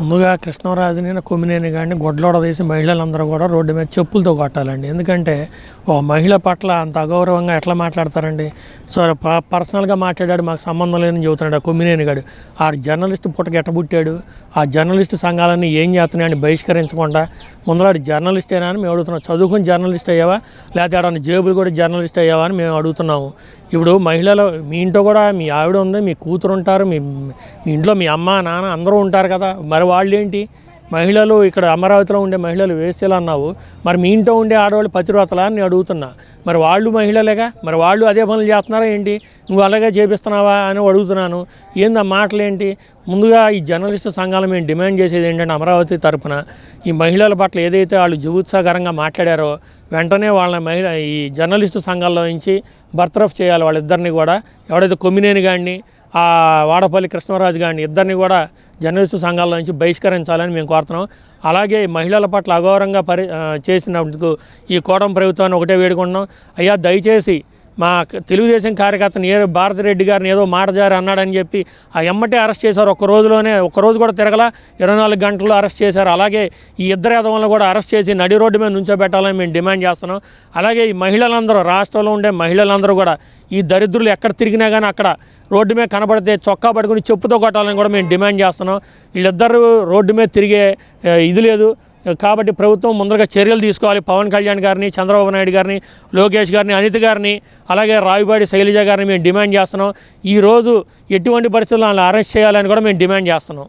ముందుగా కృష్ణరాజుని కొమ్మినేని కానీ గొడ్లోడదీసి మహిళలందరూ కూడా రోడ్డు మీద చెప్పులతో కొట్టాలండి. ఎందుకంటే ఓ మహిళ పట్ల అంత అగౌరవంగా ఎట్లా మాట్లాడతారండి? సో ప- పర్సనల్గా మాట్లాడాడు మాకు సంబంధం లేదని చెబుతున్నాడు ఆ కొమ్మినేని గాడు. ఆ జర్నలిస్ట్ పుట్టకి ఎట్టబుట్టాడు ఆ జర్నలిస్ట్ సంఘాలన్నీ ఏం చేస్తున్నాయని బహిష్కరించకుండా ముందరాడు జర్నలిస్టేనా అని మేము అడుగుతున్నాం. చదువుకుని జర్నలిస్ట్ అయ్యావా? లేకపోతే ఆడ జేబులు కూడా జర్నలిస్ట్ అయ్యావా అని మేము అడుగుతున్నాము. ఇప్పుడు మహిళలు మీ ఇంట్లో కూడా మీ ఆవిడ ఉంది మీ కూతురు ఉంటారు మీ ఇంట్లో మీ అమ్మ నాన్న అందరూ ఉంటారు కదా మరి వాళ్ళు ఏంటి మహిళలు ఇక్కడ అమరావతిలో ఉండే మహిళలు వేసేలా అన్నావు. మరి మీ ఇంట్లో ఉండే ఆడవాళ్ళు పతివ్రతలా అని అడుగుతున్నా. మరి వాళ్ళు మహిళలేగా? మరి వాళ్ళు అదే పనులు చేస్తున్నారా ఏంటి? నువ్వు అలాగే చేపిస్తున్నావా అని అడుగుతున్నాను. ఏంది ఆ మాటలేంటి? ముందుగా ఈ జర్నలిస్ట్ సంఘాలు మేము డిమాండ్ చేసేది ఏంటంటే అమరావతి తరఫున ఈ మహిళల పట్ల ఏదైతే వాళ్ళు జుగుత్సాకరంగా మాట్లాడారో వెంటనే వాళ్ళ మహిళ ఈ జర్నలిస్టు సంఘాల్లో నుంచి బర్తరఫ్ చేయాలి వాళ్ళిద్దరిని కూడా. ఎవడైతే కొమ్మినేని గాడిని ఆ వాడపల్లి కృష్ణరాజు గారిని ఇద్దరిని కూడా జర్నలిస్టు సంఘాల నుంచి బహిష్కరించాలని మేము కోరుతున్నాం. అలాగే మహిళల పట్ల అఘోరంగా పరి చేసినందుకు ఈ కోటం ప్రభుత్వాన్ని ఒకటే వేడుకుంటున్నాం. అయ్యా దయచేసి మా తెలుగుదేశం కార్యకర్తని ఏ భారతిరెడ్డి గారిని ఏదో మాట జారి అన్నాడని చెప్పి ఆ ఎమ్మటే అరెస్ట్ చేశారు. ఒక్క రోజులోనే ఒక రోజు కూడా తిరగల ఇరవై నాలుగు గంటల్లో అరెస్ట్ చేశారు. అలాగే ఈ ఇద్దరు యదవులను కూడా అరెస్ట్ చేసి నడి రోడ్డు మీద నుంచోబెట్టాలని మేము డిమాండ్ చేస్తున్నాం. అలాగే ఈ మహిళలందరూ రాష్ట్రంలో ఉండే మహిళలందరూ కూడా ఈ దరిద్రులు ఎక్కడ తిరిగినా కానీ అక్కడ రోడ్డు మీద కనబడితే చొక్కా పట్టుకుని చెప్పుతో కొట్టాలని కూడా మేము డిమాండ్ చేస్తున్నాం. వీళ్ళిద్దరూ రోడ్డు మీద తిరిగే ఇది లేదు. కాబట్టి ప్రభుత్వం ముందరగా చర్యలు తీసుకోవాలి. పవన్ కళ్యాణ్ గారిని చంద్రబాబు నాయుడు గారిని లోకేష్ గారిని అనిత గారిని అలాగే రావిపాడి శైలజ గారిని మేము డిమాండ్ చేస్తున్నాం. ఈరోజు ఎటువంటి పరిస్థితుల్లో వాళ్ళని అరెస్ట్ చేయాలని కూడా మేము డిమాండ్ చేస్తున్నాం.